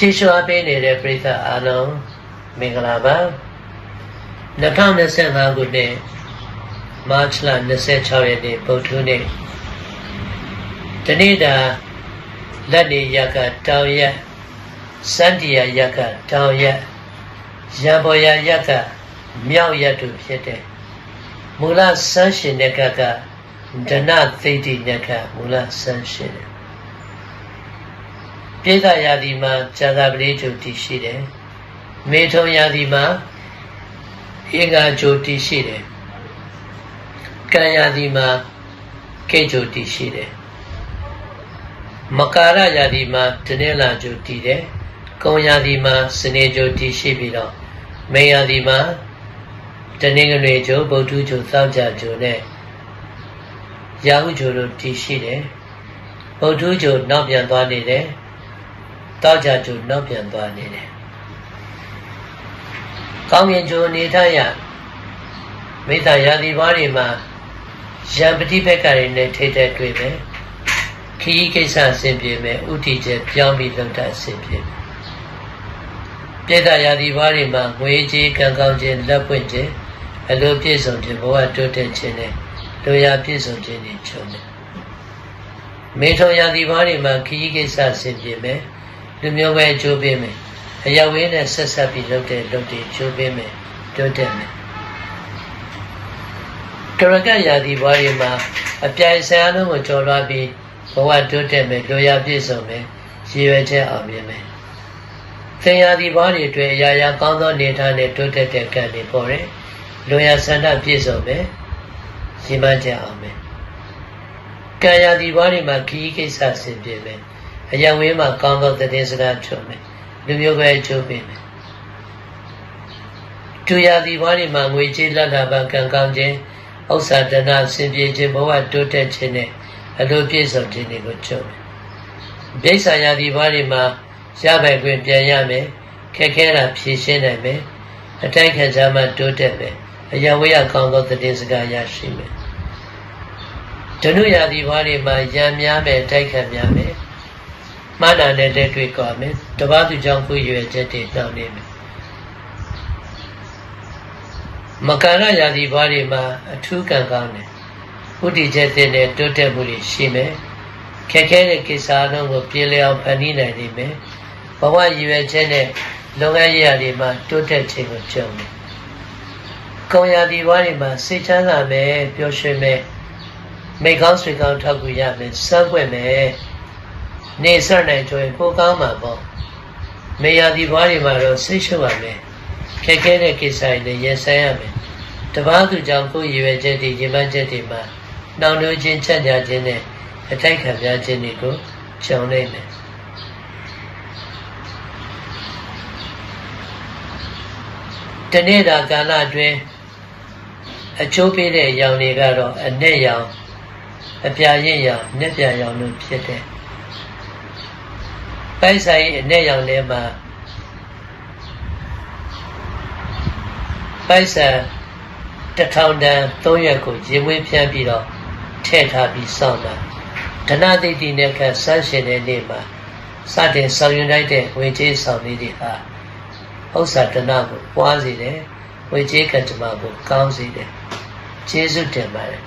ချီးရှောပေးနေတဲ့ပရိသတ်အားလုံးမင်္ဂလာပါ2025ခုနှစ်မတ်လ26ရက်နေ့ဗုဒ္ဓနေ့တနေ့တာလက်နေရက်ကတောင်ရက်စန္ဒီယာရက်ကတောင်ရက်ရံပေါ်ရရက်ကမြောက်ရက်တို့ဖြစ်တဲ့မူလဆန်းရှင်တဲ့ကကဒနသိတိညကမူလဆန်းရှင်တယ် ပိဿရာသီမှာဇာတာပရိကျုတည်ရှိတယ်မေထုံရာသီမှာအင်္ဂါကျုတည်ရှိတယ်ကံရာသီမှာကိကျုတည်ရှိတယ်မကာရရာသီမှာတနင်္လာကျုတည်တယ်ကုံရာသီမှာစနေကျုတည်ရှိပြီးတော့မေရာသီမှာတနင်္ဂနွေကျုဗုဒ္ဓကျုသောကြကျုနဲ့ရာဟုကျုတို့တည်ရှိတယ်ဗုဒ္ဓကျုနောက်ပြန်သွားနေတယ် တောက်ကြကျိုနောက်ပြန်သွားနေတယ်။ကောင်းကင်ကျိုနေထိုင်ရမိတ္တရာသီပွားတွေမှာရံပတိဘက်ကတွေနဲ့ထိတဲ့တွေ့မယ်။ခီးကိစ္စအဆင်ပြေမယ်။ဥတီချက်ပြောင်းပြီးလုပ်တာအဆင်ပြေမယ်။ပြည့်တရာသီပွားတွေမှာငွေကြေးကံကောင်းခြင်းလက်ပွင့်ခြင်းအလိုပြည့်စုံခြင်းဘဝတိုးတက်ခြင်းနဲ့လူရပြည့်စုံခြင်းတွေချုံတယ်။မေထုံရာသီပွားတွေမှာခီးကိစ္စအဆင်ပြေမယ်။ လူမျိုးပဲအကျိုးပေးမယ်အယဝေးနဲ့ဆက်ဆက်ပြီးလုပ်တဲ့လုပ်တွေအကျိုးပေးမယ်တိုးတက်မယ်ကရကရာသီဘွားတွေမှာအပြိုင်ဆိုင်အလုံးကိုကျော်လွှားပြီးဘဝတိုးတက်မယ်လူရပြည့်စုံမယ်ရည်ရွယ်ချက်အောင်မြင်မယ်သင်ရာသီဘွားတွေအတွက်အရာရာကောင်းသောနေထားနဲ့တိုးတက်တဲ့ကံတွေပေါ်တယ်လူရဆန္ဒပြည့်စုံမယ်ရည်မှန်းချက်အောင်မယ်ကံရာသီဘွားတွေမှာခီးကိစ္စဆင်ပြေမယ် အယံဝေးမှာကောင်းသောတည်စကားချုပ်မယ်လူမျိုးပဲချုပ်ပေးမယ်တူရသည်ဘွားတွေမှာငွေကြေးလက်လာပံကံကောင်းခြင်းဥစ္စာတနာဆင်ပြေခြင်းဘဝတိုးတက်ခြင်းနဲ့အလိုပြည့်စုံခြင်းတွေကိုချုပ်မယ်ဘိက္ခာယာသည်ဘွားတွေမှာရပိုင်ခွင့်ပြန်ရမယ်ခက်ခဲတာဖြေရှင်းနိုင်မယ်အတိုက်ခံကြမှာတိုးတက်မယ်အယံဝေးရကောင်းသောတည်စကားရရှိမယ်ဒနုယာသည်ဘွားတွေမှာရံများမယ်တိုက်ခံများမယ် မှန်တာနဲ့လက်တွေ့ကြွားမယ်တပတ်သူကြောင့်ကိုရွယ်ချက်တွေတောင်းနေမယ်မကာရယာတိဘာတွေမှာအထူးကံကောင်းတယ်ဥတီချက်တဲ့နဲ့တိုးတက်မှုတွေရှိမယ်ခက်ခဲတဲ့ကိစ္စအလုံးကိုပြေလည်အောင်ဖန်တီးနိုင်နေမယ်ဘဝရည်ရွယ်ချက်နဲ့လုပ်ငန်းရည်တွေမှာတိုးတက်ခြင်းကိုကြုံတယ်ကောင်းရာဒီဘာတွေမှာစိတ်ချမ်းသာမယ်ပျော်ရွှင်မယ်မိကောင်းဆွေကောင်းထောက်ကူရမယ်စမ်းပွင့်မယ် နေဆက်နိုင်ဆိုရင်ပိုကောင်းမှာပေါ့မေယာဒီဘွားတွေမှာတော့စိတ်ရှုပ်ရမယ်ခက်ခဲတဲ့ကိစ္စတွေလည်းရင်ဆိုင်ရမယ်တပားသူကြောင့်ကိုယ်ရည်ရွယ်ချက်တွေရင်မှချက်တွေမှာနှောင်နှိုးခြင်းချက်ကြခြင်းနဲ့အတိုက်ခံပြခြင်းတွေကိုကြုံနိုင်မယ်တနေ့တာကာလအတွင်းအချိုးပေးတဲ့ရောင်တွေကတော့အနဲ့ရောင်အပြာရင့်ရောင်၊နှက်ပြရောင်လို့ဖြစ်တဲ့ ပိုက်ဆိုင်အနဲ့ရောင်ထဲမှာပိုက်ဆံတထောင်တန်၃ရက်ကိုရေမွေးဖြန်းပြီးတော့ထည့်ထားပြီးစောင့်တာဒနာတိတိနဲ့ခဆန်းရှင်တဲ့နေ့မှာစတင်ဆောင်ရွက်လိုက်တဲ့ဝေကျေးဆောင်လေးတွေဟာဥစ္စာဒနာကိုပွားစေတယ်ဝေကျေးကတ္တမကိုကောင်းစေတယ်ကျေးဇူးတင်ပါတယ်